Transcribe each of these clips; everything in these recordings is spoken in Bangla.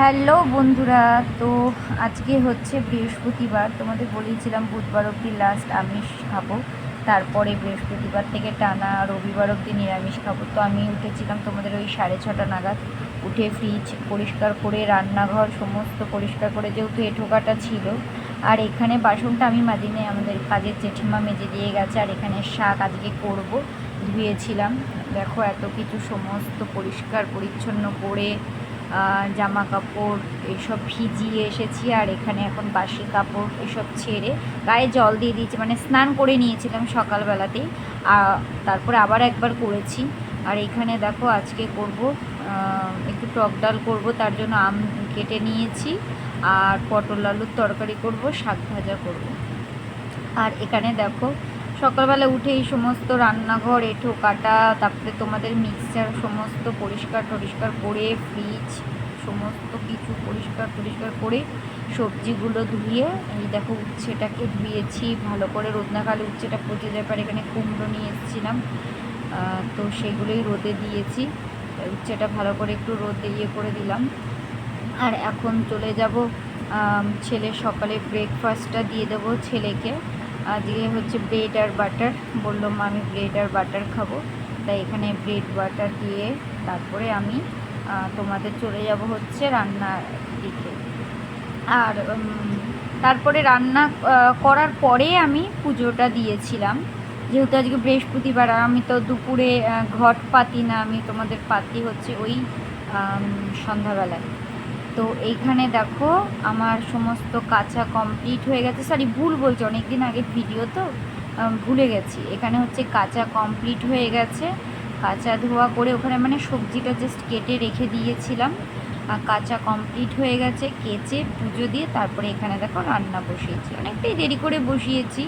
হ্যালো বন্ধুরা, তো আজকে হচ্ছে বৃহস্পতিবার। তোমাদের বলেছিলাম বুধবার অবধি লাস্ট আমিষ খাব। তারপরে বৃহস্পতিবার থেকে টানা রবিবার অবধি নিরামিষ খাব। তো আমি উঠেছিলাম তোমাদের ওই সাড়ে ছটা নাগাদ। উঠে ফ্রিজ পরিষ্কার করে, রান্নাঘর সমস্ত পরিষ্কার করে যেহেতু এঠোকাটা ছিল। আর এখানে বাসনটা আমি মাজিনি আমাদের কাজের জেঠিমা মেজে দিয়ে গেছে। আর এখানে শাক আজকে করব, ধুয়েছিলাম। দেখো এত কিছু সমস্ত পরিষ্কার পরিচ্ছন্ন করে জামা কাপড় এইসব ভিজিয়ে এসেছি আর এখানে এখন বাসি কাপড় এসব ছেড়ে গায়ে জল দিয়ে দিয়েছি মানে স্নান করে নিয়েছিলাম সকালবেলাতেই। তারপরে আবার একবার করেছি। আর এখানে দেখো আজকে করব একটু টক ডাল করব, তার জন্য আম কেটে নিয়েছি। আর পটল আলুর তরকারি করব, শাক ভাজা করব। আর এখানে দেখো সকালবেলা উঠে এই সমস্ত রান্নাঘর, এঁঠো কাটা, তারপরে তোমাদের মিক্সচার সমস্ত পরিষ্কার টরিষ্কার করে ফ্রিজ সমস্ত কিছু পরিষ্কার টরিষ্কার করে সবজিগুলো ধুয়ে, এই দেখো উচ্ছেটাকে ধুয়েছি, ভালো করে রোদ না খালে উচ্ছেটা পচে যায় পারে এখানে কুমড়ো নিয়ে এসেছিলাম তো সেগুলোই রোদে দিয়েছি, উচ্ছেটা ভালো করে একটু রোদে ইয়ে করে দিলাম, আর এখন চলে যাব ছেলের সকালে ব্রেকফাস্টটা দিয়ে দেবো ছেলেকে আজকে হচ্ছে ব্রেড আর বাটার বলল আমি ব্রেড আর বাটার খাব। তাই এখানে ব্রেড বাটার দিয়ে তারপরে আমি তোমাদের চলে যাব হচ্ছে রান্নার দিকে। আর তারপরে রান্না করার পরে আমি পুজোটা দিয়েছিলাম। যেহেতু আজকে বৃহস্পতিবার আমি তো দুপুরে ঘট পাতি না, আমি তোমাদের পাতি হচ্ছে ওই সন্ধ্যাবেলায়। তো এইখানে দেখো আমার সমস্ত কাঁচা কমপ্লিট হয়ে গেছে। সরি ভুল বলছি অনেক দিন আগের ভিডিও তো ভুলে গেছি। এখানে হচ্ছে কাঁচা কমপ্লিট হয়ে গেছে। কাঁচা ধোয়া করে ওখানে মানে সবজিটা জাস্ট কেটে রেখে দিয়েছিলাম। আর কাঁচা কমপ্লিট হয়ে গেছে, কেচে পুজো দিয়ে তারপরে এখানে দেখো রান্না বসিয়েছি। অনেকটাই দেরি করে বসিয়েছি।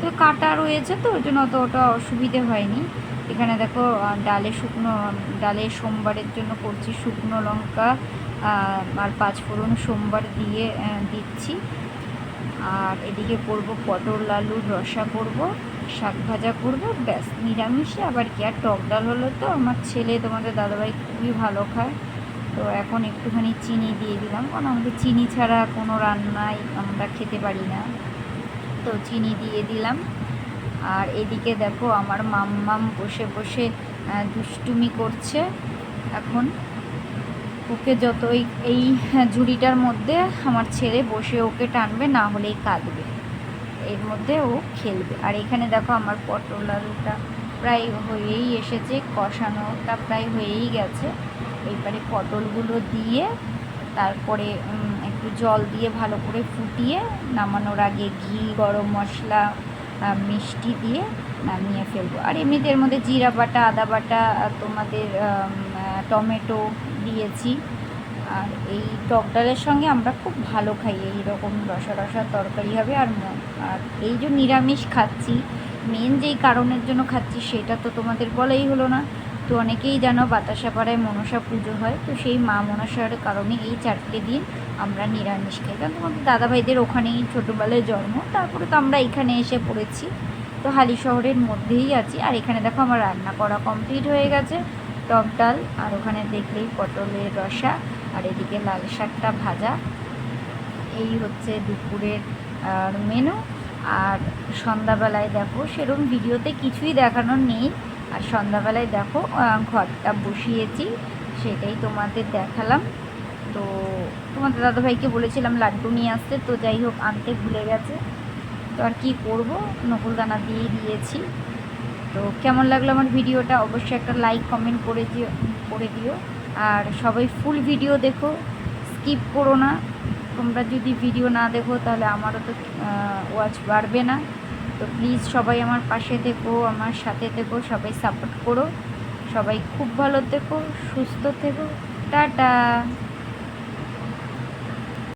তো কাটা রয়েছে তো, ওই জন্য অত ওটা অসুবিধে হয়নি। এখানে দেখো ডালে শুকনো, ডালে সোমবারের জন্য করছি শুকনো লঙ্কা আর পাঁচ ফোড়ন সোমবার দিয়ে দিচ্ছি। আর এদিকে করব পটল আলুর রসা করব, শাক ভাজা করব, ব্যাস নিরামিষে আবার কি, আর টক ডাল হলো তো আমার ছেলে, তোমাদের দাদাভাই খুবই ভালো খায়। তো এখন একটুখানি চিনি দিয়ে দিলাম। কারণ আমাদের চিনি ছাড়া কোনো রান্নাই আমরা খেতে পারি না। তো চিনি দিয়ে দিলাম। আর এদিকে দেখো, আমার মাম্মাম বসে বসে দুষ্টুমি করছে এখন। ওকে যত এই ঝুড়িটার মধ্যে আমার ছেলে বসে ওকে টানবে, না হলেই কাঁদবে। এর মধ্যে ও খেলবে। আর এখানে দেখো আমার পটল আলুটা প্রায় হয়েই এসেছে, কষানোটা প্রায় হয়েই গেছে। এইবারে পটলগুলো দিয়ে তারপরে একটু জল দিয়ে ভালো করে ফুটিয়ে নামানোর আগে ঘি, গরম মশলা মিষ্টি দিয়ে নামিয়ে ফেলব। আর এমনিতে এর মধ্যে জিরা বাটা, আদা বাটা তোমাদের টমেটো দিয়েছি। আর এই টক ডালের সঙ্গে আমরা খুব ভালো খাই, এই রকম রসা রসা তরকারি হবে আর আর এই যে নিরামিষ খাচ্ছি মেন যেই কারণের জন্য খাচ্ছি সেটা তো তোমাদের বলাই হলো না। তো অনেকেই জানো বাতাসাপাড়ায় মনসা পুজো হয়, তো সেই মা মনসার কারণে এই চারটে দিন আমরা নিরামিষ খাই। কারণ তোমাদের দাদাভাইদের ওখানেই ছোটোবেলায় জন্ম, তারপরে তো আমরা এখানে এসে পড়েছি। তো হালি শহরের মধ্যেই আছি। আর এখানে দেখো আমার রান্না করা কমপ্লিট হয়ে গেছে। টক ডাল, আর ওখানে দেখলেই পটলের রসা, আর এদিকে লাল শাকটা ভাজা। এই হচ্ছে দুপুরের মেনু আর সন্ধ্যাবেলায় দেখো সেরকম ভিডিওতে কিছুই দেখানোর নেই। আর সন্ধ্যাবেলায় দেখো ঘরটা বসিয়েছি, সেটাই তোমাদের দেখালাম। তো তোমাদের দাদাভাইকে বলেছিলাম লাড্ডু নিয়ে আসতে, তো যাই হোক, আনতে ভুলে গেছে। তো আর কি করব? নকুলদানা দিয়ে দিয়েছি। তো কেমন লাগল আমার ভিডিওটা? অবশ্যই একটা লাইক কমেন্ট করে দিও করে দিও। আর সবাই ফুল ভিডিও দেখো স্কিপ করো না। তোমরা যদি ভিডিও না দেখো, তাহলে আমারও তো ওয়াচ বাড়বে না। তো প্লিজ সবাই আমার পাশে দেখো আমার সাথে দেখো সবাই সাপোর্ট করো। সবাই খুব ভালো থেকো, সুস্থ থেকো। টাটা!